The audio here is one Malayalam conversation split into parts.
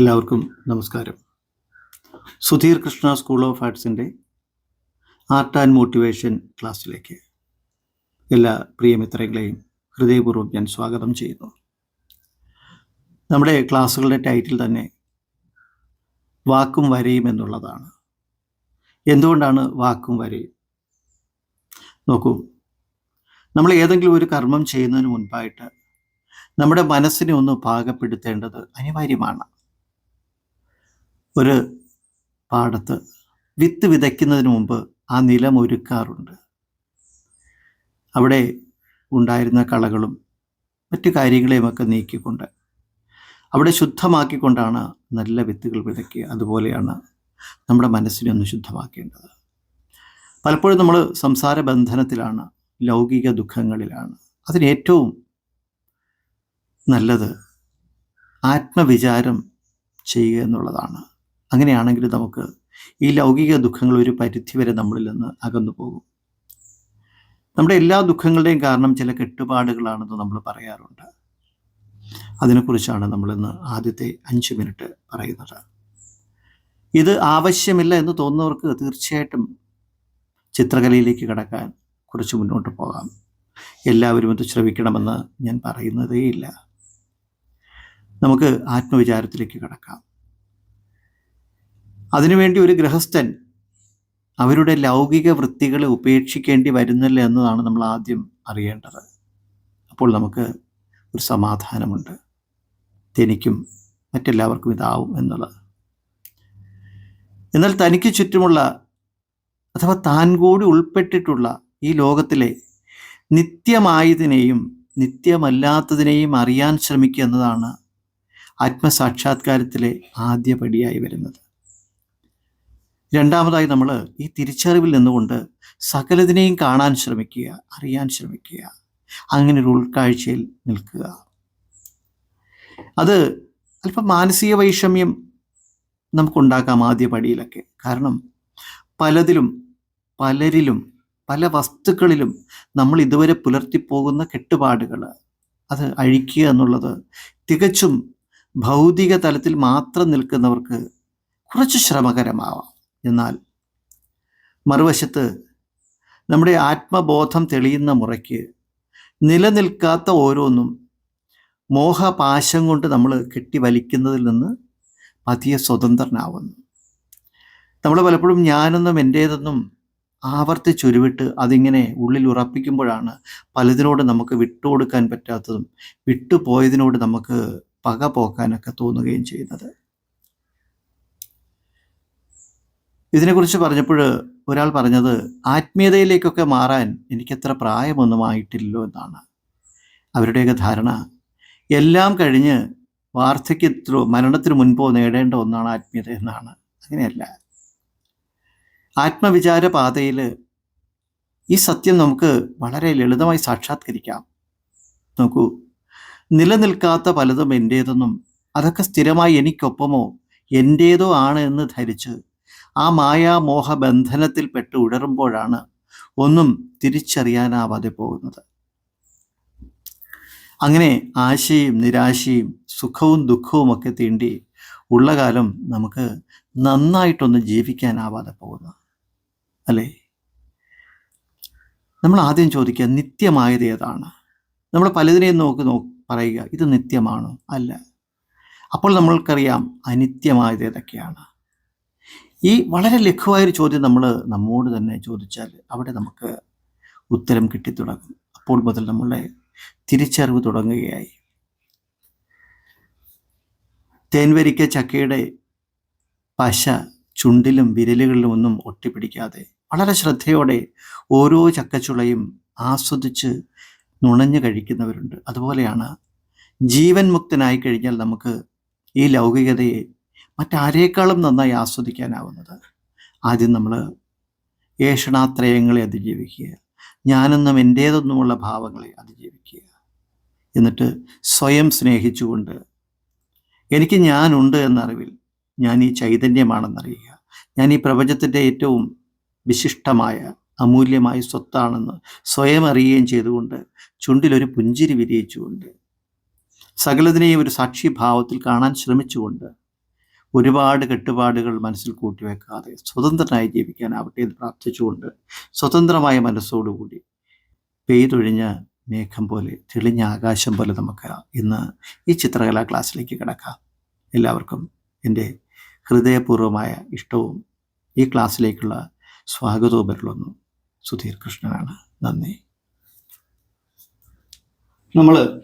എല്ലാവർക്കും നമസ്കാരം. സുധീർ കൃഷ്ണ സ്കൂൾ ഓഫ് ആർട്സിന്റെ ആർട്ട് ആൻഡ് മോട്ടിവേഷൻ ക്ലാസ്സിലേക്ക് എല്ലാ പ്രിയമിത്രങ്ങളെയും ഹൃദയപൂർവം ഞാൻ സ്വാഗതം ചെയ്യുന്നു. നമ്മുടെ ക്ലാസ്സുകളുടെ ടൈറ്റിൽ തന്നെ വാക്കും വരയും എന്നുള്ളതാണ്. എന്തുകൊണ്ടാണ് വാക്കും വരയും? നോക്കൂ നമ്മൾ ഏതെങ്കിലും ഒരു കർമ്മം ചെയ്യുന്നതിന് മുൻപായിട്ട് നമ്മുടെ മനസ്സിനെ ഒന്ന് പാകപ്പെടുത്തേണ്ടത് അനിവാര്യമാണ്. ഒരു പാടത്ത് വിത്ത് വിതയ്ക്കുന്നതിന് മുമ്പ് ആ നിലം ഒരുക്കാറുണ്ട്. അവിടെ ഉണ്ടായിരുന്ന കളകളും മറ്റു കാര്യങ്ങളെയുമൊക്കെ നീക്കിക്കൊണ്ട് അവിടെ ശുദ്ധമാക്കിക്കൊണ്ടാണ് നല്ല വിത്തുകൾ വിതയ്ക്കുക. അതുപോലെയാണ് നമ്മുടെ മനസ്സിനെ ഒന്ന് ശുദ്ധമാക്കേണ്ടത്. പലപ്പോഴും നമ്മൾ സംസാര ബന്ധനത്തിലാണ് ലൗകിക ദുഃഖങ്ങളിലാണ്. അതിനേറ്റവും നല്ലത് ആത്മവിചാരം ചെയ്യുക എന്നുള്ളതാണ്. അങ്ങനെയാണെങ്കിൽ നമുക്ക് ഈ ലൗകിക ദുഃഖങ്ങൾ ഒരു പരിധിവരെ നമ്മളിൽ നിന്ന് അകന്നു പോകും. നമ്മുടെ എല്ലാ ദുഃഖങ്ങളുടെയും കാരണം ചില കെട്ടുപാടുകളാണെന്ന് നമ്മൾ പറയാറുണ്ട്. അതിനെക്കുറിച്ചാണ് നമ്മളിന്ന് ആദ്യത്തെ അഞ്ച് മിനിറ്റ് പറയുന്നത്. ഇത് ആവശ്യമില്ല എന്ന് തോന്നുന്നവർക്ക് തീർച്ചയായിട്ടും ചിത്രകലയിലേക്ക് കടക്കാൻ കുറച്ച് മുന്നോട്ട് പോകാം. എല്ലാവരും ഇത് ശ്രമിക്കണമെന്ന് ഞാൻ പറയുന്നതേയില്ല. നമുക്ക് ആത്മവിചാരത്തിലേക്ക് കടക്കാം. അതിനുവേണ്ടി ഒരു ഗൃഹസ്ഥൻ അവരുടെ ലൗകിക വൃത്തികളെ ഉപേക്ഷിക്കേണ്ടി വരുന്നില്ല എന്നതാണ് നമ്മൾ ആദ്യം അറിയേണ്ടത്. അപ്പോൾ നമുക്ക് ഒരു സമാധാനമുണ്ട്. തനിക്കും മറ്റെല്ലാവർക്കും ഇതാവും എന്നുള്ളത്. എന്നാൽ തനിക്ക് ചുറ്റുമുള്ള അഥവാ താൻ കൂടി ഉൾപ്പെട്ടിട്ടുള്ള ഈ ലോകത്തിലെ നിത്യമായതിനെയും നിത്യമല്ലാത്തതിനെയും അറിയാൻ ശ്രമിക്കുക എന്നതാണ് ആത്മസാക്ഷാത്കാരത്തിലെ ആദ്യ പടിയായി വരുന്നത്. രണ്ടാമതായി നമ്മൾ ഈ തിരിച്ചറിവിൽ നിന്നുകൊണ്ട് സകലതിനെയും കാണാൻ ശ്രമിക്കുക അറിയാൻ ശ്രമിക്കുക. അങ്ങനെ ഒരു ഉൾക്കാഴ്ചയിൽ നിൽക്കുക. അത് അല്പം മാനസിക വൈഷമ്യം നമുക്കുണ്ടാക്കാം ആദ്യ പടിയിലൊക്കെ കാരണം പലതിലും പലരിലും പല വസ്തുക്കളിലും നമ്മൾ ഇതുവരെ പുലർത്തിപ്പോകുന്ന കെട്ടുപാടുകൾ അത് അഴിക്കുക എന്നുള്ളത് തികച്ചും ഭൗതിക തലത്തിൽ മാത്രം നിൽക്കുന്നവർക്ക് കുറച്ച് ശ്രമകരമാവാം. എന്നാൽ മറുവശത്ത് നമ്മുടെ ആത്മബോധം തെളിയുന്ന മുറയ്ക്ക് നിലനിൽക്കാത്ത ഓരോന്നും മോഹപാശം കൊണ്ട് നമ്മൾ കെട്ടി വലിക്കുന്നതിൽ നിന്ന് പതിയെ സ്വതന്ത്രനാവുന്നു. നമ്മൾ പലപ്പോഴും ഞാനെന്നും എന്റേതെന്നും ആവർത്തിച്ചുരുവിട്ട് അതിങ്ങനെ ഉള്ളിൽ ഉറപ്പിക്കുമ്പോഴാണ് പലതിനോട് നമുക്ക് വിട്ടുകൊടുക്കാൻ പറ്റാത്തതും വിട്ടുപോയതിനോട് നമുക്ക് പക പോക്കാനൊക്കെ തോന്നുകയും ചെയ്യുന്നത്. ഇതിനെക്കുറിച്ച് പറഞ്ഞപ്പോൾ ഒരാൾ പറഞ്ഞത് ആത്മീയതയിലേക്കൊക്കെ മാറാൻ എനിക്കത്ര പ്രായമൊന്നും ആയിട്ടില്ലല്ലോ എന്നാണ്. അവരുടെയൊക്കെ ധാരണ എല്ലാം കഴിഞ്ഞ് വാർദ്ധക്യത്തിലോ മരണത്തിന് മുൻപോ നേടേണ്ട ഒന്നാണ് ആത്മീയത എന്നാണ്. അങ്ങനെയല്ല. ആത്മവിചാര പാതയിൽ ഈ സത്യം നമുക്ക് വളരെ ലളിതമായി സാക്ഷാത്കരിക്കാം. നോക്കൂ നിലനിൽക്കാത്ത പലതും എന്റേതെന്നും അതൊക്കെ സ്ഥിരമായി എനിക്കൊപ്പമോ എന്റേതോ ആണ് എന്ന് ധരിച്ച് ആ മായാമോഹ ബന്ധനത്തിൽപ്പെട്ട് ഉഴറുമ്പോഴാണ് ഒന്നും തിരിച്ചറിയാനാവാതെ പോകുന്നത്. അങ്ങനെ ആശയും നിരാശയും സുഖവും ദുഃഖവും ഒക്കെ തീണ്ടി ഉള്ള കാലം നമുക്ക് നന്നായിട്ടൊന്ന് ജീവിക്കാനാവാതെ പോകുന്നു. അല്ലേ? നമ്മൾ ആദ്യം ചോദിക്കുക നിത്യമായത് ഏതാണ്? നമ്മൾ പലതിനെയും നോക്കി നോ പറയുക ഇത് നിത്യമാണോ? അല്ല. അപ്പോൾ നമ്മൾക്കറിയാം അനിത്യമായത് ഏതൊക്കെയാണ്? ഈ വളരെ ലഘുവായൊരു ചോദ്യം നമ്മൾ നമ്മോട് തന്നെ ചോദിച്ചാൽ അവിടെ നമുക്ക് ഉത്തരം കിട്ടിത്തുടങ്ങും അപ്പോൾ മുതൽ നമ്മളുടെ തിരിച്ചറിവ് തുടങ്ങുകയായി. തേൻവരിക്ക ചക്കയുടെ പശ ചുണ്ടിലും വിരലുകളിലും ഒന്നും ഒട്ടിപ്പിടിക്കാതെ വളരെ ശ്രദ്ധയോടെ ഓരോ ചക്കച്ചുളയും ആസ്വദിച്ച് നുണഞ്ഞു കഴിക്കുന്നവരുണ്ട്. അതുപോലെയാണ് ജീവൻ മുക്തനായി കഴിഞ്ഞാൽ നമുക്ക് ഈ ലൗകികതയെ മറ്റാരേക്കാളും നന്നായി ആസ്വദിക്കാനാവുന്നത്? ആദ്യം നമ്മൾ ഏഷണാത്രയങ്ങളെ അതിജീവിക്കുക. ഞാനെന്നും എന്റേതെന്നുമുള്ള ഭാവങ്ങളെ അതിജീവിക്കുക. എന്നിട്ട് സ്വയം സ്നേഹിച്ചുകൊണ്ട് എനിക്ക് ഞാനുണ്ട് എന്നറിവിൽ ഞാൻ ഈ ചൈതന്യമാണെന്നറിയുക. ഞാൻ ഈ പ്രപഞ്ചത്തിന്റെ ഏറ്റവും വിശിഷ്ടമായ അമൂല്യമായ സ്വത്താണെന്ന് സ്വയം അറിയുകയും ചെയ്തുകൊണ്ട് ചുണ്ടിലൊരു പുഞ്ചിരി വിരിയിച്ചുകൊണ്ട് സകലതിനെയും ഒരു സാക്ഷിഭാവത്തിൽ കാണാൻ ശ്രമിച്ചുകൊണ്ട് ഒരുപാട് കെട്ടുപാടുകൾ മനസ്സിൽ കൂട്ടിവെക്കാതെ സ്വതന്ത്രനായി ജീവിക്കാനാവട്ടെ എന്ന് പ്രാർത്ഥിച്ചുകൊണ്ട് സ്വതന്ത്രമായ മനസ്സോടുകൂടി പെയ്തൊഴിഞ്ഞ മേഘം പോലെ തെളിഞ്ഞ ആകാശം പോലെ നമുക്ക് ഇന്ന് ഈ ചിത്രകലാ ക്ലാസ്സിലേക്ക് കിടക്കാം. എല്ലാവർക്കും എന്റെ ഹൃദയപൂർവമായ ഇഷ്ടവും ഈ ക്ലാസ്സിലേക്കുള്ള സ്വാഗതവും വരുള്ളൂ സുധീർ കൃഷ്ണനാണ്. നന്ദി. നമ്മൾ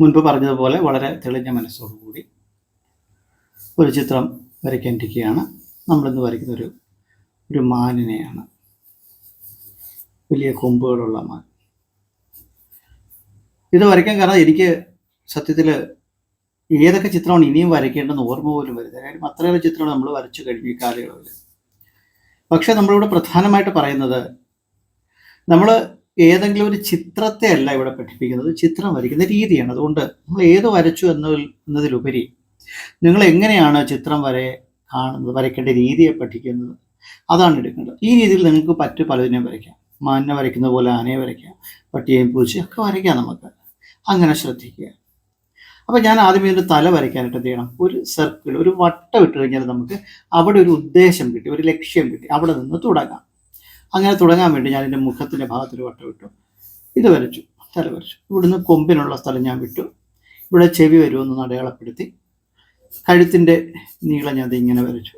മുൻപ് പറഞ്ഞതുപോലെ വളരെ തെളിഞ്ഞ മനസ്സോടുകൂടി ഒരു ചിത്രം വരയ്ക്കാനിരിക്കുകയാണ്. നമ്മളിന്ന് വരയ്ക്കുന്ന ഒരു ഒരു മാനിനെയാണ്. വലിയ കൊമ്പുകളുള്ള മാൻ. ഇത് വരയ്ക്കാൻ കാരണം എനിക്ക് സത്യത്തിൽ ഏതൊക്കെ ചിത്രമാണ് ഇനിയും വരയ്ക്കേണ്ടെന്ന് ഓർമ്മ പോലും വരുന്നത് കാര്യം അത്രയേറെ ചിത്രമാണ് നമ്മൾ വരച്ചു കഴിഞ്ഞു ഈ കാലയളവിൽ. പക്ഷെ നമ്മളിവിടെ പ്രധാനമായിട്ട് പറയുന്നത് നമ്മൾ ഏതെങ്കിലും ഒരു ചിത്രത്തെ അല്ല ഇവിടെ പഠിപ്പിക്കുന്നത്. ചിത്രം വരയ്ക്കുന്ന രീതിയാണ്. അതുകൊണ്ട് നമ്മൾ ഏത് വരച്ചു എന്നതിലുപരി നിങ്ങൾ എങ്ങനെയാണ് ചിത്രം വരെ കാണുന്നത് വരയ്ക്കേണ്ട രീതിയെ പഠിക്കുന്നത്? അതാണ് എടുക്കേണ്ടത്. ഈ രീതിയിൽ നിങ്ങൾക്ക് പറ്റു പലതിനെയും വരയ്ക്കാം. മാനിനെ വരയ്ക്കുന്ന പോലെ ആനയെ വരയ്ക്കാം പട്ടിയെയും പൂച്ചയും ഒക്കെ വരയ്ക്കാം നമുക്ക്. അങ്ങനെ ശ്രദ്ധിക്കുക. അപ്പോൾ ഞാൻ ആദ്യം ഇതിന്റെ തല വരയ്ക്കാനായിട്ട് ചെയ്യണം? ഒരു സർക്കിൾ ഒരു വട്ടം ഇട്ട് കഴിഞ്ഞാൽ നമുക്ക് അവിടെ ഒരു ഉദ്ദേശം കിട്ടി ഒരു ലക്ഷ്യം കിട്ടി. അവിടെ നിന്ന് തുടങ്ങാം. അങ്ങനെ തുടങ്ങാൻ വേണ്ടി ഞാൻ എന്റെ മുഖത്തിന്റെ ഭാഗത്തൊരു വട്ടം ഇട്ടു. ഇത് വരച്ചു തല വരച്ചു. ഇവിടുന്ന് കൊമ്പിനുള്ള സ്ഥലം ഞാൻ വിട്ടു. ഇവിടെ ചെവി വരുമെന്ന് അടയാളപ്പെടുത്തി. കഴുത്തിന്റെ നീളം ഞാൻ ഇങ്ങനെ വരച്ചു.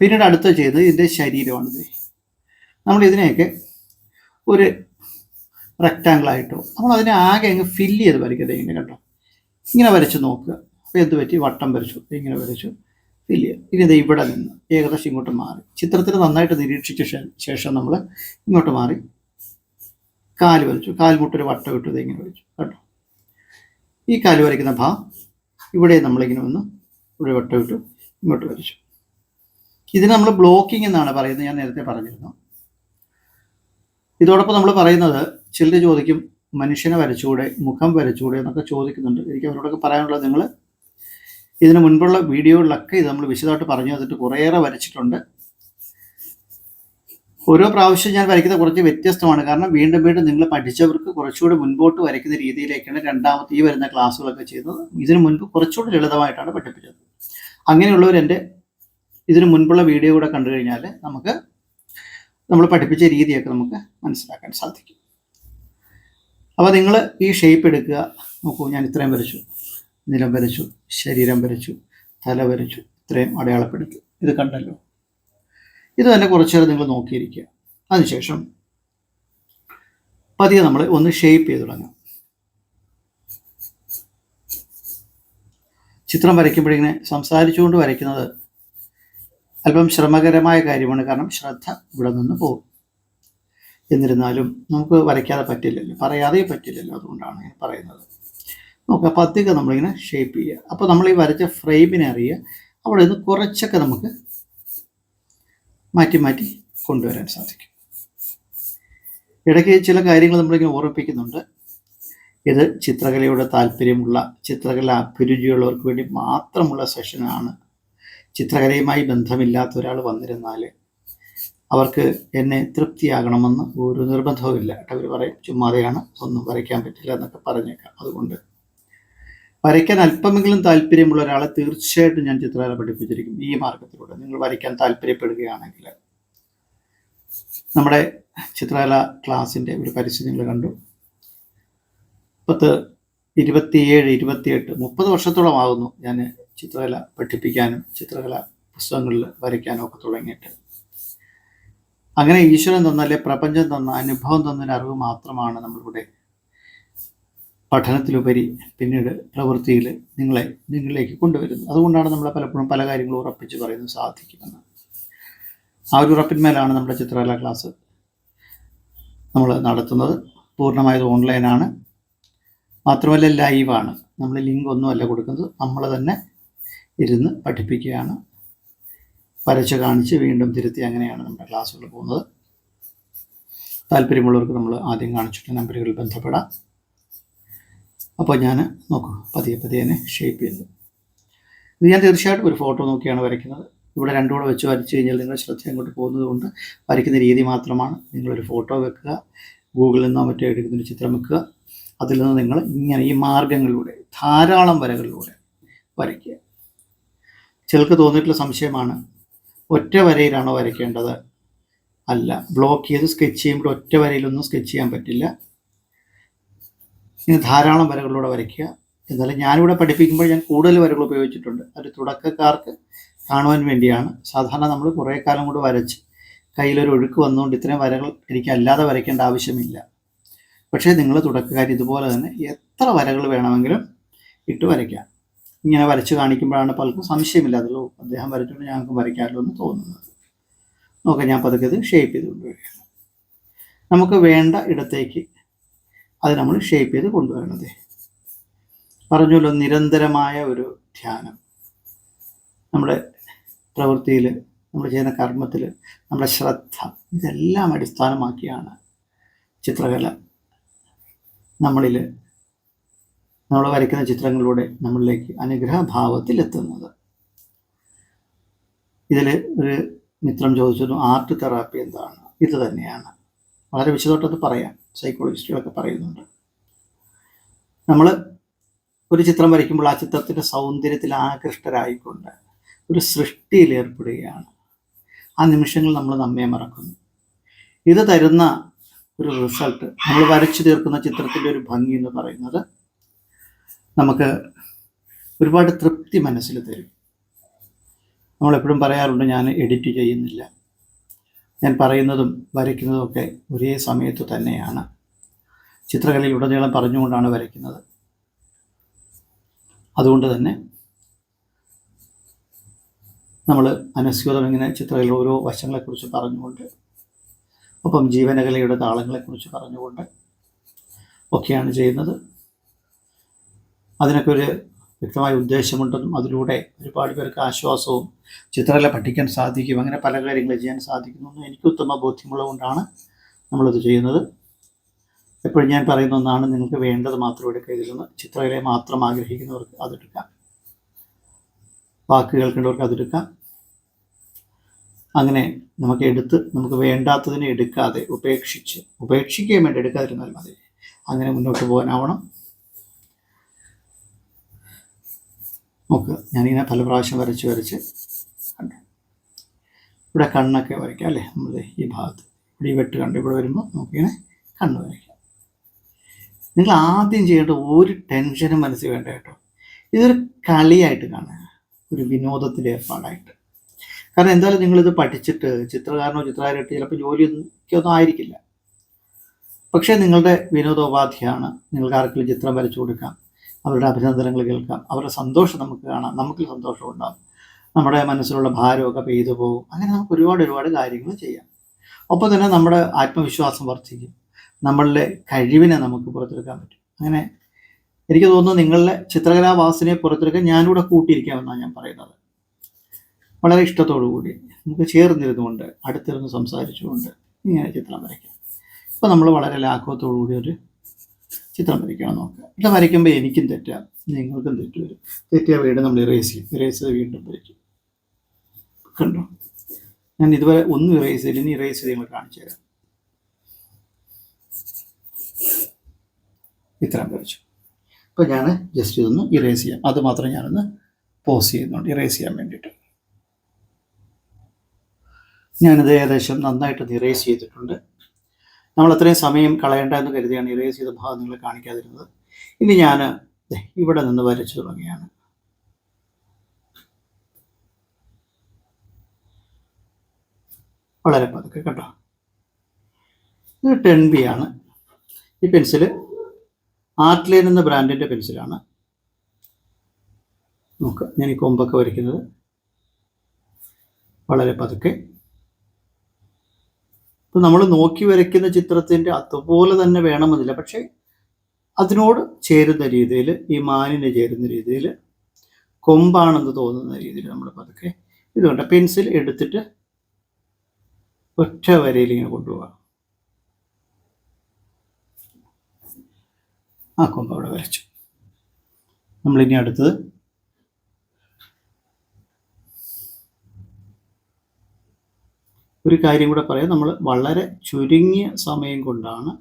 പിന്നീട് അടുത്ത ചെയ്തത് ഇതിന്റെ ശരീരമാണിത്. നമ്മൾ ഇതിനെയൊക്കെ ഒരു റെക്റ്റാങ്കിളായിട്ടോ നമ്മൾ അതിനെ ആകെ അങ്ങ് ഫില്ല് ചെയ്ത് വരയ്ക്കരുത് ഇങ്ങനെ കേട്ടോ ഇങ്ങനെ വരച്ച് നോക്കുക. അപ്പോൾ എന്ത് പറ്റി? വട്ടം വരച്ചു. ഇങ്ങനെ വരച്ചു. ഫില്ല് ചെയ്യുക. ഇനി ഇത് ഇവിടെ നിന്ന് ഏകദേശം ഇങ്ങോട്ട് മാറി. ചിത്രത്തിൽ നന്നായിട്ട് നിരീക്ഷിച്ച ശേഷം നമ്മൾ ഇങ്ങോട്ട് മാറി. കാൽ വരച്ചു. കാൽമുട്ടൊരു വട്ടം ഇട്ടത് ഇങ്ങനെ വരച്ചു. കേട്ടോ ഈ കാൽ വരയ്ക്കുന്ന ഭാഗം ഇവിടെ നമ്മളിങ്ങനെ ഒന്ന് ഇവിടെ വട്ടം ഇട്ടു ഇങ്ങോട്ട് വരച്ചു. ഇതിന് നമ്മൾ ബ്ലോക്കിംഗ് എന്നാണ് പറയുന്നത്. ഞാൻ നേരത്തെ പറഞ്ഞിരുന്നു. ഇതോടൊപ്പം നമ്മൾ പറയുന്നത് ചിലർ ചോദിക്കും മനുഷ്യനെ വരച്ചുകൂടെ മുഖം വരച്ചുകൂടെ എന്നൊക്കെ ചോദിക്കുന്നുണ്ട്. എനിക്ക് അവരോടൊക്കെ പറയാനുള്ളത് നിങ്ങൾ ഇതിന് മുൻപുള്ള വീഡിയോകളിലൊക്കെ ഇത് നമ്മൾ വിശദമായിട്ട് പറഞ്ഞു തന്നിട്ട് കുറേയേറെ വരച്ചിട്ടുണ്ട്. ഓരോ പ്രാവശ്യം ഞാൻ വരയ്ക്കുന്ന കുറച്ച് വ്യത്യസ്തമാണ്. കാരണം വീണ്ടും വീണ്ടും നിങ്ങൾ പഠിച്ചവർക്ക് കുറച്ചുകൂടി മുൻപോട്ട് വരയ്ക്കുന്ന രീതിയിലേക്കാണ് രണ്ടാമത്തെ ഈ വരുന്ന ക്ലാസ്സുകളൊക്കെ ചെയ്യുന്നത്. ഇതിനു മുൻപ് കുറച്ചുകൂടി ലളിതമായിട്ടാണ് പഠിപ്പിച്ചത്. അങ്ങനെയുള്ളവർ എന്റെ ഇതിനു മുൻപുള്ള വീഡിയോ കൂടെ കണ്ടു കഴിഞ്ഞാൽ നമുക്ക് നമ്മൾ പഠിപ്പിച്ച രീതിയൊക്കെ നമുക്ക് മനസ്സിലാക്കാൻ സാധിക്കും. അപ്പോൾ നിങ്ങൾ ഈ ഷേപ്പ് എടുക്കുക. നോക്കൂ ഞാൻ ഇത്രയും വരച്ചു. നിലം വരച്ചു ശരീരം വരച്ചു തല വരച്ചു ഇത്രയും അടയാളപ്പെടുത്തു. ഇത് കണ്ടല്ലോ. ഇത് തന്നെ കുറച്ചു നേരം നിങ്ങൾ നോക്കിയിരിക്കുക. അതിനുശേഷം പതിയെ നമ്മൾ ഒന്ന് ഷേപ്പ് ചെയ്ത് തുടങ്ങാം. ചിത്രം വരയ്ക്കുമ്പോഴിങ്ങനെ സംസാരിച്ചുകൊണ്ട് വരയ്ക്കുന്നത് അല്പം ശ്രമകരമായ കാര്യമാണ്. കാരണം ശ്രദ്ധ ഇവിടെ നിന്ന് പോകും. എന്നിരുന്നാലും നമുക്ക് വരയ്ക്കാതെ പറ്റില്ലല്ലോ. പറയാതെ പറ്റില്ലല്ലോ അതുകൊണ്ടാണ് ഞാൻ പറയുന്നത്. നോക്കുക പത്തിക നമ്മളിങ്ങനെ ഷേപ്പ് ചെയ്യുക. അപ്പോൾ നമ്മൾ ഈ വരച്ച ഫ്രെയിമിനെ അറിയുക. അവിടെ നിന്ന് കുറച്ചൊക്കെ നമുക്ക് മാറ്റി മാറ്റി കൊണ്ടുവരാൻ സാധിക്കും. ഇടയ്ക്ക് ചില കാര്യങ്ങൾ നമ്മളിങ്ങനെ ഓർമ്മിപ്പിക്കുന്നുണ്ട്. ഇത് ചിത്രകലയുടെ താല്പര്യമുള്ള ചിത്രകല അഭിരുചിയുള്ളവർക്ക് വേണ്ടി മാത്രമുള്ള സെഷനാണ്. ചിത്രകലയുമായി ബന്ധമില്ലാത്ത ഒരാൾ വന്നിരുന്നാൽ അവർക്ക് എന്നെ തൃപ്തിയാകണമെന്ന് ഒരു നിർബന്ധവുമില്ല. അവർ പറയും ചുമ്മാതെയാണ് ഒന്നും വരയ്ക്കാൻ പറ്റില്ല എന്നൊക്കെ പറഞ്ഞേക്കാം. അതുകൊണ്ട് വരയ്ക്കാൻ അല്പമെങ്കിലും താല്പര്യമുള്ള ഒരാളെ തീർച്ചയായിട്ടും ഞാൻ ചിത്രകല പഠിപ്പിച്ചിരിക്കും ഈ മാർഗത്തിലൂടെ. നിങ്ങൾ വരയ്ക്കാൻ താല്പര്യപ്പെടുകയാണെങ്കിൽ നമ്മുടെ ചിത്രകല ക്ലാസ്സിന്റെ ഒരു പരസ്യം നിങ്ങൾ കണ്ടു. പത്ത് ഇരുപത്തിയേഴ് ഇരുപത്തിയെട്ട് മുപ്പത് വർഷത്തോളം ആകുന്നു ഞാൻ ചിത്രകല പഠിപ്പിക്കാനും ചിത്രകല പുസ്തകങ്ങളിൽ വരയ്ക്കാനും ഒക്കെ തുടങ്ങിയിട്ട്. അങ്ങനെ ഈശ്വരൻ തന്ന അല്ലെ പ്രപഞ്ചം തന്ന അനുഭവം തന്നൊരു അറിവ് മാത്രമാണ് നമ്മളിവിടെ പഠനത്തിലുപരി പിന്നീട് പ്രവൃത്തിയിൽ നിങ്ങളെ നിങ്ങളിലേക്ക് കൊണ്ടുവരുന്നത് അതുകൊണ്ടാണ് നമ്മളെ പലപ്പോഴും പല കാര്യങ്ങളും ഉറപ്പിച്ച് പറയുന്നത് സാധിക്കുമെന്ന്. ആ ഒരു ഉറപ്പിന്മേലാണ് നമ്മുടെ ചിത്രകല ക്ലാസ് നമ്മൾ നടത്തുന്നത്. പൂർണമായത് ഓൺലൈനാണ്. മാത്രമല്ല ലൈവാണ്. നമ്മൾ ലിങ്ക് ഒന്നുമല്ല കൊടുക്കുന്നത്. നമ്മൾ തന്നെ ഇരുന്ന് പഠിപ്പിക്കുകയാണ്. വരച്ച് കാണിച്ച് വീണ്ടും തിരുത്തി അങ്ങനെയാണ് നമ്മുടെ ക്ലാസ്സുകൾ പോകുന്നത്. താല്പര്യമുള്ളവർക്ക് നമ്മൾ ആദ്യം കാണിച്ചിട്ട് നമ്പറുകളിൽ ബന്ധപ്പെടാം. അപ്പോൾ ഞാൻ നോക്കുക പതിയെ പതിയെ തന്നെ ഷേപ്പ് ചെയ്തു ഇത് ഞാൻ തീർച്ചയായിട്ടും ഒരു ഫോട്ടോ നോക്കിയാണ് വരയ്ക്കുന്നത്. ഇവിടെ രണ്ടും കൂടെ വെച്ച് വരച്ച് കഴിഞ്ഞാൽ നിങ്ങളുടെ ശ്രദ്ധ അങ്ങോട്ട് പോകുന്നത് കൊണ്ട് വരയ്ക്കുന്ന രീതി മാത്രമാണ് നിങ്ങളൊരു ഫോട്ടോ വെക്കുക ഗൂഗിളിൽ നിന്നോ മറ്റോ എടുക്കുന്നൊരു ചിത്രം വെക്കുക. അതിൽ നിന്ന് നിങ്ങൾ ഇങ്ങനെ ഈ മാർഗങ്ങളിലൂടെ ധാരാളം വരകളിലൂടെ വരയ്ക്കുക. ചിലർക്ക് തോന്നിയിട്ടുള്ള സംശയമാണ് ഒറ്റ വരയിലാണോ വരയ്ക്കേണ്ടത്? അല്ല ബ്ലോക്ക് ചെയ്ത് സ്കെച്ച് ചെയ്യുമ്പോൾ ഒറ്റ വരയിലൊന്നും സ്കെച്ച് ചെയ്യാൻ പറ്റില്ല. ഇനി ധാരാളം വരകളിലൂടെ വരയ്ക്കുക. എന്നാലും ഞാനിവിടെ പഠിപ്പിക്കുമ്പോൾ ഞാൻ കൂടുതൽ വരകൾ ഉപയോഗിച്ചിട്ടുണ്ട്. അത് തുടക്കക്കാർക്ക് കാണുവാൻ വേണ്ടിയാണ്. സാധാരണ നമ്മൾ കുറേ കാലം കൂടെ വരച്ച് കയ്യിലൊരു ഒഴുക്ക് വന്നുകൊണ്ട് ഇത്രയും വരകൾ എനിക്ക് അല്ലാതെ വരയ്ക്കേണ്ട ആവശ്യമില്ല. പക്ഷേ നിങ്ങൾ തുടക്കക്കാർ ഇതുപോലെ തന്നെ എത്ര വരകൾ വേണമെങ്കിലും ഇട്ട് വരയ്ക്കാം. ഇങ്ങനെ വരച്ച് കാണിക്കുമ്പോഴാണ് പലർക്കും സംശയമില്ലാതുള്ളൂ അദ്ദേഹം വരച്ചുകൊണ്ട് ഞങ്ങൾക്ക് വരയ്ക്കാമല്ലോ എന്ന് തോന്നുന്നത്. നോക്കാം ഞാൻ പതുക്കെ ഇത് ഷേപ്പ് ചെയ്ത് കൊണ്ടുവരികയാണ് നമുക്ക് വേണ്ട ഇടത്തേക്ക് അത് നമ്മൾ ഷേപ്പ് ചെയ്ത് കൊണ്ടുവരണത്. പറഞ്ഞല്ലോ നിരന്തരമായ ഒരു ധ്യാനം. നമ്മുടെ പ്രവൃത്തിയിൽ നമ്മൾ ചെയ്യുന്ന കർമ്മത്തിൽ നമ്മുടെ ശ്രദ്ധ ഇതെല്ലാം അടിസ്ഥാനമാക്കിയാണ് ചിത്രകല. നമ്മളിൽ നമ്മൾ വരയ്ക്കുന്ന ചിത്രങ്ങളിലൂടെ നമ്മളിലേക്ക് അനുഗ്രഹഭാവത്തിൽ എത്തുന്നത് ഇതിൽ ഒരു മിത്രം ചോദിച്ചിരുന്നു ആർട്ട് തെറാപ്പി എന്താണ്? ഇത് തന്നെയാണ്. വളരെ വിശദമായിട്ടത് പറയാം. സൈക്കോളജിസ്റ്റുകളൊക്കെ പറയുന്നുണ്ട്. നമ്മൾ ഒരു ചിത്രം വരയ്ക്കുമ്പോൾ ആ ചിത്രത്തിന്റെ സൗന്ദര്യത്തിൽ ആകൃഷ്ടരായിക്കൊണ്ട് ഒരു സൃഷ്ടിയിൽ ഏർപ്പെടുകയാണ്. ആ നിമിഷങ്ങൾ നമ്മൾ നമ്മെ മറക്കുന്നു. ഇത് തരുന്ന ഒരു റിസൾട്ട് നമ്മൾ വരച്ചു തീർക്കുന്ന ചിത്രത്തിന്റെ ഒരു ഭംഗി എന്ന് പറയുന്നത് നമുക്ക് ഒരുപാട് തൃപ്തി മനസ്സിൽ തരും. നമ്മളെപ്പോഴും പറയാറുണ്ട് ഞാൻ എഡിറ്റ് ചെയ്യുന്നില്ല. ഞാൻ പറയുന്നതും വരയ്ക്കുന്നതും ഒക്കെ ഒരേ സമയത്ത് തന്നെയാണ്. ചിത്രകലയിൽ ഉടനീളം പറഞ്ഞുകൊണ്ടാണ് വരയ്ക്കുന്നത്. അതുകൊണ്ട് തന്നെ നമ്മൾ അനുസ്യൂതം ഇങ്ങനെ ചിത്രകലയിൽ ഓരോ വശങ്ങളെക്കുറിച്ച് പറഞ്ഞുകൊണ്ട് ഒപ്പം ജീവനകലയുടെ താളങ്ങളെക്കുറിച്ച് പറഞ്ഞുകൊണ്ട് ഒക്കെയാണ് ചെയ്യുന്നത്. അതിനൊക്കെ ഒരു വ്യക്തമായ ഉദ്ദേശമുണ്ടെന്നും അതിലൂടെ ഒരുപാട് പേർക്ക് ആശ്വാസവും ചിത്രകല പഠിക്കാൻ സാധിക്കും അങ്ങനെ പല കാര്യങ്ങൾ ചെയ്യാൻ സാധിക്കുമെന്നും എനിക്ക് ഉത്തമ ബോധ്യമുള്ളതുകൊണ്ടാണ് നമ്മളിത് ചെയ്യുന്നത്. എപ്പോഴും ഞാൻ പറയുന്ന ഒന്നാണ് നിങ്ങൾക്ക് വേണ്ടത് മാത്രം എടുക്കുക ഇതിൽ ചിത്രകലയെ മാത്രം ആഗ്രഹിക്കുന്നവർക്ക് അതെടുക്കാം. വാക്ക് കേൾക്കേണ്ടവർക്ക് അതെടുക്കാം. അങ്ങനെ നമുക്ക് എടുത്ത് നമുക്ക് വേണ്ടാത്തതിനെ എടുക്കാതെ ഉപേക്ഷിച്ച് ഉപേക്ഷിക്കുകയും വേണ്ടി എടുക്കാതിരുന്നാൽ മതി. അങ്ങനെ മുന്നോട്ട് പോകാനാവണം. നോക്കുക ഞാനിങ്ങനെ പല പ്രാവശ്യം വരച്ച് വരച്ച് കണ്ടു. ഇവിടെ കണ്ണൊക്കെ വരയ്ക്കുക അല്ലേ? നമ്മൾ ഈ ഭാഗത്ത്. ഇവിടെ ഈ വെട്ട് കണ്ട്. ഇവിടെ വരുമ്പോൾ നമുക്കിങ്ങനെ കണ്ണ് വരയ്ക്കാം. നിങ്ങൾ ആദ്യം ചെയ്യേണ്ട ഒരു ടെൻഷനും മനസ്സിൽ വേണ്ട കേട്ടോ. ഇതൊരു കളിയായിട്ട് കാണുക. ഒരു വിനോദത്തിന്റെ ഏർപ്പാടായിട്ട്. കാരണം എന്തായാലും നിങ്ങളിത് പഠിച്ചിട്ട് ചിത്രകാരനോ ചിത്രകാരായിട്ട് ചിലപ്പോൾ ജോലിയൊന്നും ആയിരിക്കില്ല. പക്ഷേ നിങ്ങളുടെ വിനോദോപാധിയാണ്. നിങ്ങൾക്ക് ആർക്കെങ്കിലും ചിത്രം വരച്ചു കൊടുക്കാം. അവരുടെ അഭിനന്ദനങ്ങൾ കേൾക്കാം. അവരുടെ സന്തോഷം നമുക്ക് കാണാം. നമുക്ക് സന്തോഷം ഉണ്ടാകും. നമ്മുടെ മനസ്സിലുള്ള ഭാരമൊക്കെ പെയ്തു പോകും. അങ്ങനെ നമുക്ക് ഒരുപാട് ഒരുപാട് കാര്യങ്ങൾ ചെയ്യാം. ഒപ്പം തന്നെ നമ്മുടെ ആത്മവിശ്വാസം വർദ്ധിക്കും. നമ്മളുടെ കഴിവിനെ നമുക്ക് പുറത്തെടുക്കാൻ പറ്റും. അങ്ങനെ എനിക്ക് തോന്നുന്നു നിങ്ങളുടെ ചിത്രകലാവാസനയെ പുറത്തെടുക്കാൻ ഞാനിവിടെ കൂട്ടിയിരിക്കാമെന്നാണ് ഞാൻ പറയുന്നത്. വളരെ ഇഷ്ടത്തോടു കൂടി നമുക്ക് ചേർന്നിരുന്നുകൊണ്ട് അടുത്തിരുന്ന് സംസാരിച്ചുകൊണ്ട് ഇങ്ങനെ ചിത്രം വരയ്ക്കാം. ഇപ്പം നമ്മൾ വളരെ ലാഘവത്തോടു കൂടി ഒരു ചിത്രം വരയ്ക്കണം നോക്കുക ഇത് വരയ്ക്കുമ്പോൾ എനിക്കും തെറ്റാം നിങ്ങൾക്കും തെറ്റ് വരും. തെറ്റിയ വീട് നമ്മൾ ഇറേസ് ചെയ്യും. ഇറേസ് ചെയ്ത് വീണ്ടും വരയ്ക്കും. കണ്ടോ? ഞാൻ ഇതുവരെ ഒന്നും ഇറേസ് ചെയ്തില്ല. ഇനി ഇറേസ് ചെയ്ത് നിങ്ങൾ കാണിച്ചു തരാം. ഇത്രയും വരച്ചു. അപ്പോൾ ഞാൻ ജസ്റ്റ് ഇതൊന്ന് ഇറേസ് ചെയ്യാം. അത് മാത്രം ഞാനൊന്ന് പോസ് ചെയ്യുന്നുണ്ട്. ഇറേസ് ചെയ്യാൻ വേണ്ടിയിട്ട്. ഞാനിത് ഏകദേശം നന്നായിട്ട് ഇറേസ് ചെയ്തിട്ടുണ്ട്. നമ്മൾ അത്രയും സമയം കളയേണ്ട എന്ന് കരുതിയാണ് ഇറേസ് ചെയ്ത ഭാഗം കാണിക്കാതിരുന്നത്. ഇനി ഞാൻ ഇവിടെ നിന്ന് വരച്ചു തുടങ്ങിയാണ് വളരെ പതുക്കെ കേട്ടോ. ഇത് ടെൻ ബി ആണ്. ഈ പെൻസിൽ ആർട്ട്ലൈൻ എന്ന ബ്രാൻഡിന്റെ പെൻസിലാണ് നോക്കുക ഞാൻ ഈ കൊമ്പൊക്കെ വരയ്ക്കുന്നത്. വളരെ പതുക്കെ. ഇപ്പം നമ്മൾ നോക്കി വരയ്ക്കുന്ന ചിത്രത്തിന്റെ അതുപോലെ തന്നെ വേണമെന്നില്ല. പക്ഷേ അതിനോട് ചേരുന്ന രീതിയിൽ ഈ മാനിന് ചേരുന്ന രീതിയിൽ കൊമ്പാണെന്ന് തോന്നുന്ന രീതിയിൽ നമ്മൾ പതുക്കെ ഇതുകൊണ്ട് പെൻസിൽ എടുത്തിട്ട് ഒറ്റ വരയിൽ ഇങ്ങനെ കൊണ്ടുപോകാം ആ കൊമ്പ് അവിടെ വരച്ചു. നമ്മളിനി അടുത്തത് ഒരു കാര്യം കൂടെ പറയാം. നമ്മൾ വളരെ ചുരുങ്ങിയ സമയം കൊണ്ടാണ്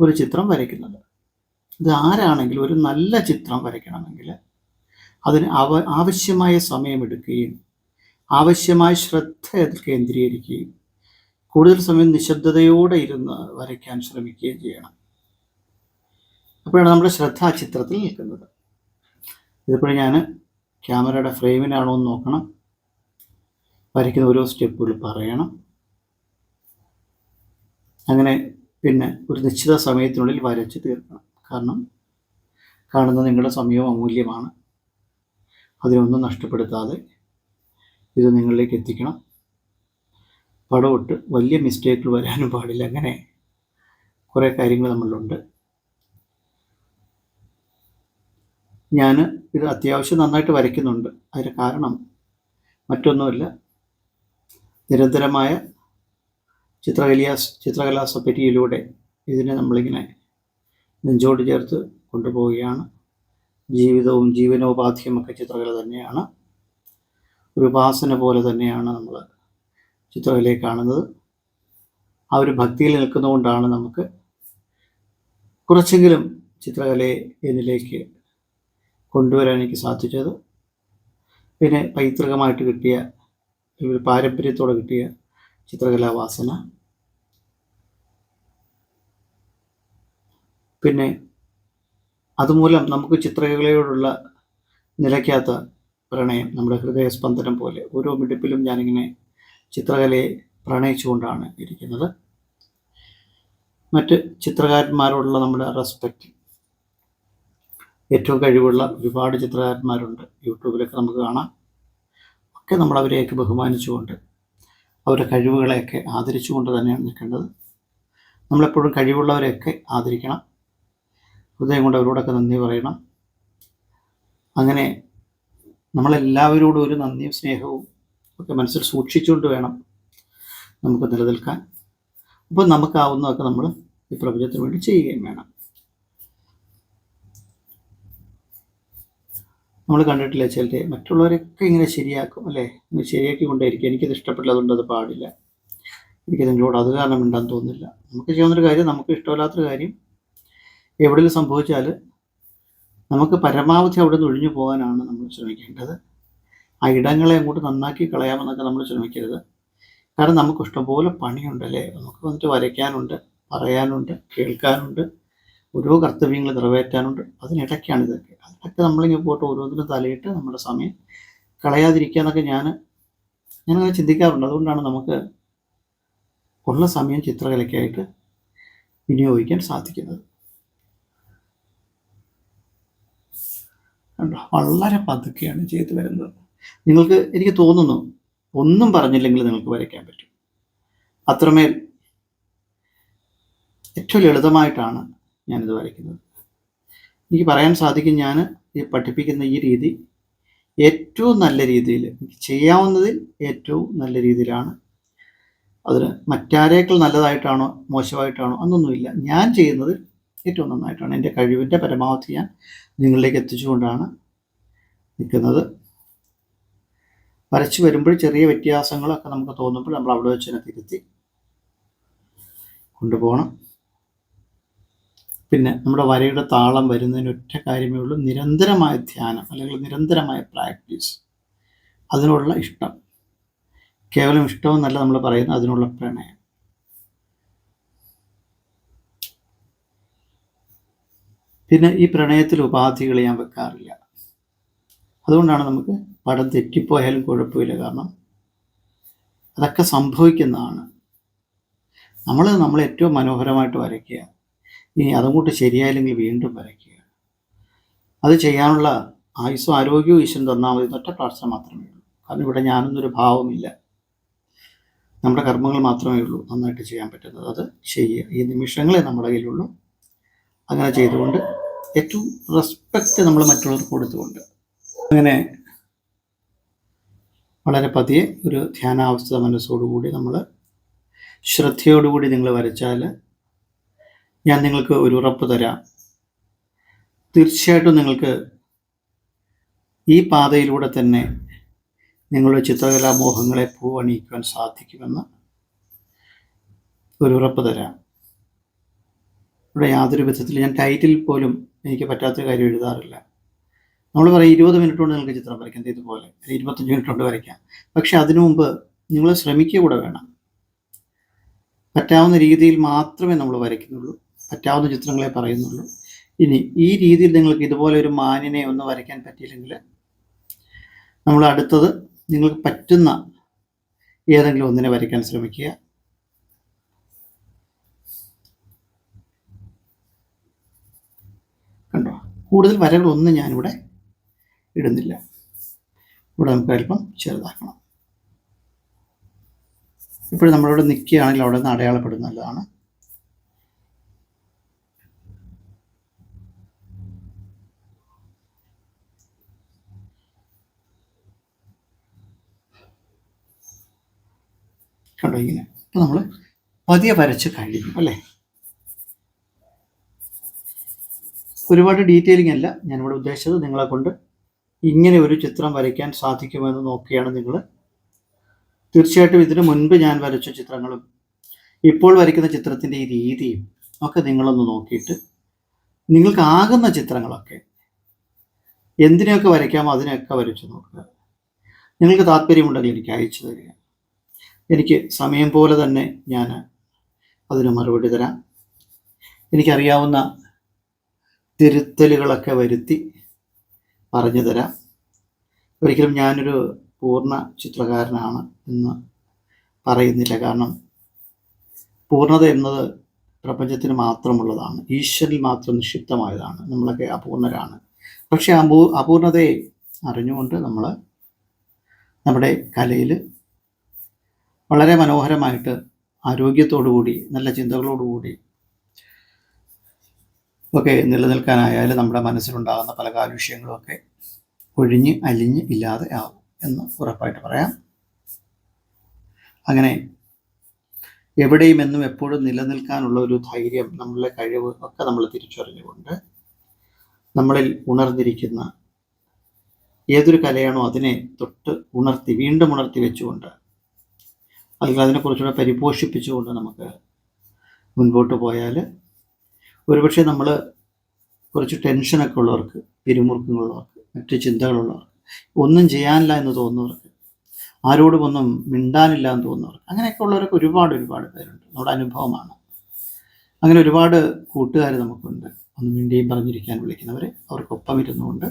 ഒരു ചിത്രം വരയ്ക്കുന്നത്. ഇത് ആരാണെങ്കിലും ഒരു നല്ല ചിത്രം വരയ്ക്കണമെങ്കിൽ അതിന് ആവശ്യമായ ആവശ്യമായ സമയമെടുക്കുകയും ആവശ്യമായ ശ്രദ്ധ കേന്ദ്രീകരിക്കുകയും കൂടുതൽ സമയം നിശബ്ദതയോടെ ഇരുന്ന് വരയ്ക്കാൻ ശ്രമിക്കുകയും ചെയ്യണം. അപ്പോഴാണ് നമ്മുടെ ശ്രദ്ധ ആ ചിത്രത്തിൽ നിൽക്കുന്നത്. ഇതിപ്പോഴും ഞാൻ ക്യാമറയുടെ ഫ്രെയിമിലാണോ എന്ന് നോക്കണം. വരയ്ക്കുന്ന ഓരോ സ്റ്റെപ്പുകൾ പറയണം. അങ്ങനെ പിന്നെ ഒരു നിശ്ചിത സമയത്തിനുള്ളിൽ വരച്ച് തീർക്കണം. കാരണം കാണുന്ന നിങ്ങളുടെ സമയവും അമൂല്യമാണ്. അതിനൊന്നും നഷ്ടപ്പെടുത്താതെ ഇത് നിങ്ങളിലേക്ക് എത്തിക്കണം. പടവിട്ട് വലിയ മിസ്റ്റേക്കുകൾ വരാനും പാടില്ല. അങ്ങനെ കുറേ കാര്യങ്ങൾ നമ്മളിലുണ്ട്. ഞാൻ ഇത് അത്യാവശ്യം നന്നായിട്ട് വരയ്ക്കുന്നുണ്ട്. അതിന് കാരണം മറ്റൊന്നുമില്ല. നിരന്തരമായ ചിത്രകലിയ ചിത്രകലാ സൊസൈറ്റിയിലൂടെ ഇതിനെ നമ്മളിങ്ങനെ നെഞ്ചോട് ചേർത്ത് കൊണ്ടുപോവുകയാണ്. ജീവിതവും ജീവനോപാധിയുമൊക്കെ ചിത്രകല തന്നെയാണ്. ഒരു ഉപാസന പോലെ തന്നെയാണ് നമ്മൾ ചിത്രകലയെ കാണുന്നത്. ആ ഒരു ഭക്തിയിൽ നിൽക്കുന്നതുകൊണ്ടാണ് നമുക്ക് കുറച്ചെങ്കിലും ചിത്രകലയെ എന്നിലേക്ക് കൊണ്ടുവരാൻ എനിക്ക് സാധിച്ചത്. പിന്നെ പൈതൃകമായിട്ട് കിട്ടിയ ഒരു പാരമ്പര്യത്തോടെ കിട്ടിയ ചിത്രകലാവാസന പിന്നെ അതുമൂലം നമുക്ക് ചിത്രകലയോടുള്ള നിലയ്ക്കാത്ത പ്രണയം നമ്മുടെ ഹൃദയസ്പന്ദനം പോലെ ഓരോ മിടുപ്പിലും ഞാനിങ്ങനെ ചിത്രകലയെ പ്രണയിച്ചുകൊണ്ടാണ് ഇരിക്കുന്നത്. മറ്റ് ചിത്രകാരന്മാരോടുള്ള നമ്മുടെ റെസ്പെക്റ്റ് ഏറ്റവും കഴിവുള്ള ഒരുപാട് ചിത്രകാരന്മാരുണ്ട്. യൂട്യൂബിലൊക്കെ നമുക്ക് കാണാം. ഒക്കെ നമ്മൾ അവരെയൊക്കെ ബഹുമാനിച്ചുകൊണ്ട് അവരുടെ കഴിവുകളെയൊക്കെ ആദരിച്ചുകൊണ്ട് തന്നെയാണ് നിൽക്കേണ്ടത്. നമ്മളെപ്പോഴും കഴിവുള്ളവരെയൊക്കെ ആദരിക്കണം. ഹൃദയം കൊണ്ട് അവരോടൊക്കെ നന്ദി പറയണം. അങ്ങനെ നമ്മളെല്ലാവരോടും ഒരു നന്ദിയും സ്നേഹവും ഒക്കെ മനസ്സിൽ സൂക്ഷിച്ചുകൊണ്ട് വേണം നമുക്ക് നിലനിൽക്കാൻ. അപ്പോൾ നമുക്കാവുന്നതൊക്കെ നമ്മൾ ഈ പ്രപഞ്ചത്തിന് വേണ്ടി ചെയ്യുകയും വേണം. നമ്മൾ കണ്ടിട്ടില്ല ചിലരെ. മറ്റുള്ളവരൊക്കെ ഇങ്ങനെ ശരിയാക്കും അല്ലേ? ശരിയാക്കി കൊണ്ടേയിരിക്കും. എനിക്കത് ഇഷ്ടപ്പെട്ടില്ല അതുകൊണ്ട് അത് പാടില്ല. എനിക്ക് നിങ്ങളോട് അത് കാരണം മിണ്ടാൻ തോന്നുന്നില്ല. നമുക്ക് ചെയ്യുന്നൊരു കാര്യം നമുക്ക് ഇഷ്ടമില്ലാത്തൊരു കാര്യം എവിടെയും സംഭവിച്ചാൽ നമുക്ക് പരമാവധി അവിടെ നിന്ന് ഒഴിഞ്ഞു പോകാനാണ് നമ്മൾ ശ്രമിക്കേണ്ടത്. ആ ഇടങ്ങളെ അങ്ങോട്ട് നന്നാക്കി കളയാമെന്നൊക്കെ നമ്മൾ ശ്രമിക്കരുത്. കാരണം നമുക്ക് ഇഷ്ടംപോലെ പണിയുണ്ടല്ലേ നമുക്ക് വന്നിട്ട് വരയ്ക്കാനുണ്ട് പറയാനുണ്ട് കേൾക്കാനുണ്ട്. ഓരോ കർത്തവ്യങ്ങൾ നിറവേറ്റാനുണ്ട്. അതിനിടയ്ക്കാണ് ഇതൊക്കെ. അതിനൊക്കെ നമ്മളിങ്ങനെ പോയിട്ട് ഓരോന്നിനും തലയിട്ട് നമ്മുടെ സമയം കളയാതിരിക്കുക എന്നൊക്കെ ഞാൻ ഞാനങ്ങനെ ചിന്തിക്കാറുണ്ട്. അതുകൊണ്ടാണ് നമുക്ക് ഉള്ള സമയം ചിത്രകലയ്ക്കായിട്ട് വിനിയോഗിക്കാൻ സാധിക്കുന്നത്. കണ്ടോ? വളരെ പതുക്കെയാണ് ചെയ്തു വരുന്നത്. നിങ്ങൾക്ക് എനിക്ക് തോന്നുന്നു ഒന്നും പറഞ്ഞില്ലെങ്കിൽ നിങ്ങൾക്ക് വരയ്ക്കാൻ പറ്റും. അത്രമേൽ ഏറ്റവും ലളിതമായിട്ടാണ് ഞാനിത് വരയ്ക്കുന്നത്. എനിക്ക് പറയാൻ സാധിക്കും ഞാൻ ഈ പഠിപ്പിക്കുന്ന ഈ രീതി ഏറ്റവും നല്ല രീതിയിൽ എനിക്ക് ചെയ്യാവുന്നതിൽ ഏറ്റവും നല്ല രീതിയിലാണ്. അതിന് മറ്റാരേക്കാൾ നല്ലതായിട്ടാണോ മോശമായിട്ടാണോ അന്നൊന്നുമില്ല ഞാൻ ചെയ്യുന്നത് ഏറ്റവും നന്നായിട്ടാണ്. എന്റെ കഴിവിന്റെ പരമാവധി ഞാൻ നിങ്ങളിലേക്ക് എത്തിച്ചുകൊണ്ടാണ് നിൽക്കുന്നത്. വരച്ച് വരുമ്പോൾ ചെറിയ വ്യത്യാസങ്ങളൊക്കെ നമുക്ക് തോന്നുമ്പോൾ നമ്മൾ അവിടെ വെച്ച് തന്നെ തിരുത്തി കൊണ്ടുപോകണം. പിന്നെ നമ്മുടെ വരയുടെ താളം വരുന്നതിന് ഒറ്റ കാര്യമേ ഉള്ളൂ. നിരന്തരമായ ധ്യാനം അല്ലെങ്കിൽ നിരന്തരമായ പ്രാക്ടീസ് അതിനുള്ള ഇഷ്ടം. കേവലം ഇഷ്ടമെന്നല്ല നമ്മൾ പറയുന്നത് അതിനുള്ള പ്രണയം. പിന്നെ ഈ പ്രണയത്തിൽ ഉപാധികൾ ഞാൻ വെക്കാറില്ല. അതുകൊണ്ടാണ് നമുക്ക് പടം തെറ്റിപ്പോയാലും കുഴപ്പമില്ല. കാരണം അതൊക്കെ സംഭവിക്കുന്നതാണ്. നമ്മൾ നമ്മൾ ഏറ്റവും മനോഹരമായിട്ട് വരയ്ക്കുക. ഇനി അതുകൊണ്ട് ശരിയായില്ലെങ്കിൽ വീണ്ടും വരയ്ക്കുക. അത് ചെയ്യാനുള്ള ആയുസ്സും ആരോഗ്യവും ഈശ്വരൻ തന്നാൽ മതി. എന്നൊറ്റ പ്രാർത്ഥന മാത്രമേ ഉള്ളൂ. കാരണം ഇവിടെ ഞാനൊന്നൊരു ഭാവമില്ല. നമ്മുടെ കർമ്മങ്ങൾ മാത്രമേ ഉള്ളൂ നന്നായിട്ട് ചെയ്യാൻ പറ്റുന്നത്. അത് ചെയ്യുക. ഈ നിമിഷങ്ങളെ നമ്മുടെ കയ്യിലുള്ളൂ. അങ്ങനെ ചെയ്തുകൊണ്ട് ഏറ്റവും റെസ്പെക്റ്റ് നമ്മൾ മറ്റുള്ളവർക്ക് കൊടുത്തുകൊണ്ട്. അങ്ങനെ വളരെ പതിയെ ഒരു ധ്യാനാവസ്ഥ മനസ്സോടുകൂടി നമ്മൾ ശ്രദ്ധയോടുകൂടി നിങ്ങൾ വരച്ചാൽ ഞാൻ നിങ്ങൾക്ക് ഒരു ഉറപ്പ് തരാം. തീർച്ചയായിട്ടും നിങ്ങൾക്ക് ഈ പാതയിലൂടെ തന്നെ നിങ്ങളുടെ ചിത്രകലാമോഹങ്ങളെ പൂവണിയിക്കുവാൻ സാധിക്കുമെന്ന് ഒരു ഉറപ്പ് തരാം. ഇവിടെ യാതൊരു വിധത്തിൽ ഞാൻ ടൈറ്റിൽ പോലും എനിക്ക് പറ്റാത്ത കാര്യം എഴുതാറില്ല. നമ്മൾ പറയും ഇരുപത് മിനിറ്റ് കൊണ്ട് നിങ്ങൾക്ക് ചിത്രം വരയ്ക്കാം. ഇതുപോലെ. ഇരുപത്തഞ്ച് മിനിറ്റ് കൊണ്ട് വരയ്ക്കാം. പക്ഷെ അതിനു മുമ്പ് നിങ്ങൾ ശ്രമിക്കുക കൂടെ വേണം. പറ്റാവുന്ന രീതിയിൽ മാത്രമേ നമ്മൾ വരയ്ക്കുന്നുള്ളൂ. പറ്റാവുന്ന ചിത്രങ്ങളെ പറയുന്നുള്ളൂ. ഇനി ഈ രീതിയിൽ നിങ്ങൾക്ക് ഇതുപോലെ ഒരു മാനിനെ ഒന്ന് വരയ്ക്കാൻ പറ്റിയില്ലെങ്കിൽ നമ്മൾ അടുത്തത് നിങ്ങൾക്ക് പറ്റുന്ന ഏതെങ്കിലും ഒന്നിനെ വരയ്ക്കാൻ ശ്രമിക്കുക. കണ്ടോ? കൂടുതൽ വരകളൊന്നും ഞാനിവിടെ ഇടുന്നില്ല. ഇവിടെ നമുക്ക് അല്പം ചെറുതാക്കണം. ഇപ്പോഴും നമ്മളിവിടെ നിൽക്കുകയാണെങ്കിൽ അവിടെ നിന്ന് അടയാളപ്പെടുന്നതാണ്. കണ്ടോ ഇങ്ങനെ. ഇപ്പം നമ്മൾ പതിയെ വരച്ച് കഴിഞ്ഞു അല്ലേ? ഒരുപാട് ഡീറ്റെയിലിംഗ് അല്ല ഞാനിവിടെ ഉദ്ദേശിച്ചത്. നിങ്ങളെ കൊണ്ട് ഇങ്ങനെ ഒരു ചിത്രം വരയ്ക്കാൻ സാധിക്കുമെന്ന് നോക്കിയാണ് നിങ്ങൾ തീർച്ചയായിട്ടും ഇതിനു മുൻപ് ഞാൻ വരച്ച ചിത്രങ്ങളും ഇപ്പോൾ വരയ്ക്കുന്ന ചിത്രത്തിന്റെ ഈ രീതിയും ഒക്കെ നിങ്ങളൊന്ന് നോക്കിയിട്ട് നിങ്ങൾക്ക് ആകുന്ന ചിത്രങ്ങളൊക്കെ എന്തിനെയൊക്കെ വരയ്ക്കാമോ അതിനെയൊക്കെ വരച്ച് നോക്കുക. നിങ്ങൾക്ക് താല്പര്യമുണ്ടെങ്കിൽ എനിക്ക് അയച്ചു തരിക. എനിക്ക് സമയം പോലെ തന്നെ ഞാൻ അതിന് മറുപടി തരാം. എനിക്കറിയാവുന്ന തിരുത്തലുകളൊക്കെ വരുത്തി പറഞ്ഞു തരാം. ഒരിക്കലും ഞാനൊരു പൂർണ ചിത്രകാരനാണ് എന്ന് പറയുന്നില്ല. കാരണം പൂർണത എന്നത് പ്രപഞ്ചത്തിന് മാത്രമുള്ളതാണ്. ഈശ്വരിൽ മാത്രം നിക്ഷിപ്തമായതാണ്. നമ്മളൊക്കെ അപൂർണരാണ്. പക്ഷേ അപൂ അപൂർണതയെ അറിഞ്ഞുകൊണ്ട് നമ്മൾ നമ്മുടെ കലയിൽ വളരെ മനോഹരമായിട്ട് ആരോഗ്യത്തോടുകൂടി നല്ല ചിന്തകളോടുകൂടി ഒക്കെ നിലനിൽക്കാനായാലും നമ്മുടെ മനസ്സിലുണ്ടാകുന്ന പല കാലുഷ്യങ്ങളുമൊക്കെ ഒഴിഞ്ഞ് അലിഞ്ഞ് ഇല്ലാതെ ആവും എന്ന് ഉറപ്പായിട്ട് പറയാം. അങ്ങനെ എവിടെയും എന്നും എപ്പോഴും നിലനിൽക്കാനുള്ള ഒരു ധൈര്യം നമ്മളുടെ കഴിവ് ഒക്കെ നമ്മൾ തിരിച്ചറിഞ്ഞുകൊണ്ട് നമ്മളിൽ ഉണർന്നിരിക്കുന്ന ഏതൊരു കലയാണോ അതിനെ തൊട്ട് ഉണർത്തി വീണ്ടും ഉണർത്തി വെച്ചുകൊണ്ട് അല്ലെങ്കിൽ അതിനെക്കുറിച്ചുകൂടെ പരിപോഷിപ്പിച്ചുകൊണ്ട് നമുക്ക് മുൻപോട്ട് പോയാൽ ഒരുപക്ഷെ നമ്മൾ കുറച്ച് ടെൻഷനൊക്കെ ഉള്ളവർക്ക് പിരിമുറുക്കങ്ങളുള്ളവർക്ക് മറ്റ് ചിന്തകളുള്ളവർക്ക് ഒന്നും ചെയ്യാനില്ല എന്ന് തോന്നുന്നവർക്ക് ആരോടും ഒന്നും മിണ്ടാനില്ല എന്ന് തോന്നുന്നവർക്ക് അങ്ങനെയൊക്കെ ഉള്ളവരൊക്കെ ഒരുപാട് ഒരുപാട് പേരുണ്ട്. നമ്മുടെ അനുഭവമാണ്. അങ്ങനെ ഒരുപാട് കൂട്ടുകാർ നമുക്കുണ്ട്. ഒന്ന് മിണ്ടിയും പറഞ്ഞിരിക്കാൻ വിളിക്കുന്നവർ അവർക്കൊപ്പം ഇരുന്നുകൊണ്ട്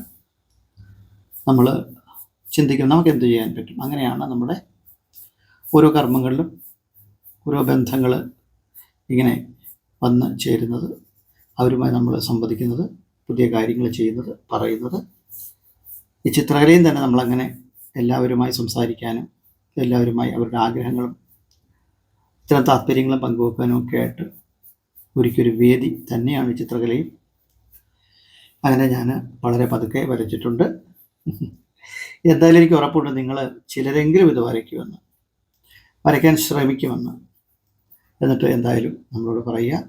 നമ്മൾ ചിന്തിക്കും നമുക്ക് എന്ത് ചെയ്യാൻ പറ്റും? അങ്ങനെയാണ് നമ്മുടെ ഓരോ കർമ്മങ്ങളിലും ഓരോ ബന്ധങ്ങൾ ഇങ്ങനെ വന്ന് ചേരുന്നത് അവരുമായി നമ്മൾ സംവദിക്കുന്നത് പുതിയ കാര്യങ്ങൾ ചെയ്യുന്നത് പറയുന്നത്. ഈ ചിത്രകലയും തന്നെ നമ്മളങ്ങനെ എല്ലാവരുമായി സംസാരിക്കാനും എല്ലാവരുമായി അവരുടെ ആഗ്രഹങ്ങളും ഇത്തരം താല്പര്യങ്ങളും പങ്കുവെക്കാനും ഒക്കെ ആയിട്ട് ഒരിക്കലൊരു വേദി തന്നെയാണ് ചിത്രകലയും. അങ്ങനെ ഞാൻ വളരെ പതുക്കെ വരച്ചിട്ടുണ്ട്. എന്തായാലും എനിക്ക് ഉറപ്പുണ്ട് നിങ്ങൾ ചിലരെങ്കിലും ഇത് വരയ്ക്കുമെന്ന്. വരയ്ക്കാൻ ശ്രമിക്കുമെന്ന്. എന്നിട്ട് എന്തായാലും നമ്മളോട് പറയുക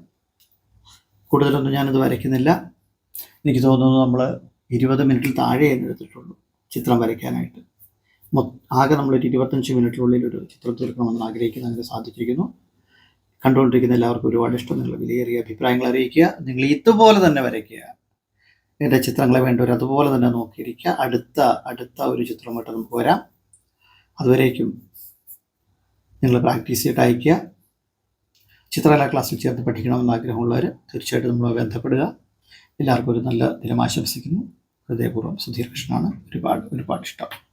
കൂടുതലൊന്നും ഞാനിത് വരയ്ക്കുന്നില്ല. എനിക്ക് തോന്നുന്നു നമ്മൾ ഇരുപത് മിനിറ്റിൽ താഴെ എടുത്തിട്ടുള്ളൂ ചിത്രം വരയ്ക്കാനായിട്ട്. ആകെ നമ്മളൊരു ഇരുപത്തഞ്ച് മിനിറ്റിനുള്ളിൽ ഒരു ചിത്രം തീർക്കണമെന്ന് ആഗ്രഹിക്കുന്ന അങ്ങനെ സാധിച്ചിരിക്കുന്നു. കണ്ടുകൊണ്ടിരിക്കുന്ന എല്ലാവർക്കും ഒരുപാട് ഇഷ്ടം നിങ്ങൾ വിലയേറിയ അഭിപ്രായങ്ങൾ അറിയിക്കുക. നിങ്ങൾ ഇതുപോലെ തന്നെ വരയ്ക്കുക. എന്റെ ചിത്രങ്ങളെ വേണ്ടവർ അതുപോലെ തന്നെ നോക്കിയിരിക്കുക. അടുത്ത അടുത്ത ഒരു ചിത്രമായിട്ട് നമുക്ക് വരാം. അതുവരേക്കും നിങ്ങൾ പ്രാക്ടീസ് ചെയ്ത് അയക്കുക ചിത്രകലാ ക്ലാസ്സിൽ ചേർത്ത് പഠിക്കണമെന്ന് ആഗ്രഹമുള്ളവർ തീർച്ചയായിട്ടും നമ്മൾ ബന്ധപ്പെടുക. എല്ലാവർക്കും ഒരു നല്ല ദിനം ആശംസിക്കുന്നു. ഹൃദയപൂർവം സുധീർ കൃഷ്ണനാണ്. ഒരുപാട് ഒരുപാട് ഇഷ്ടം.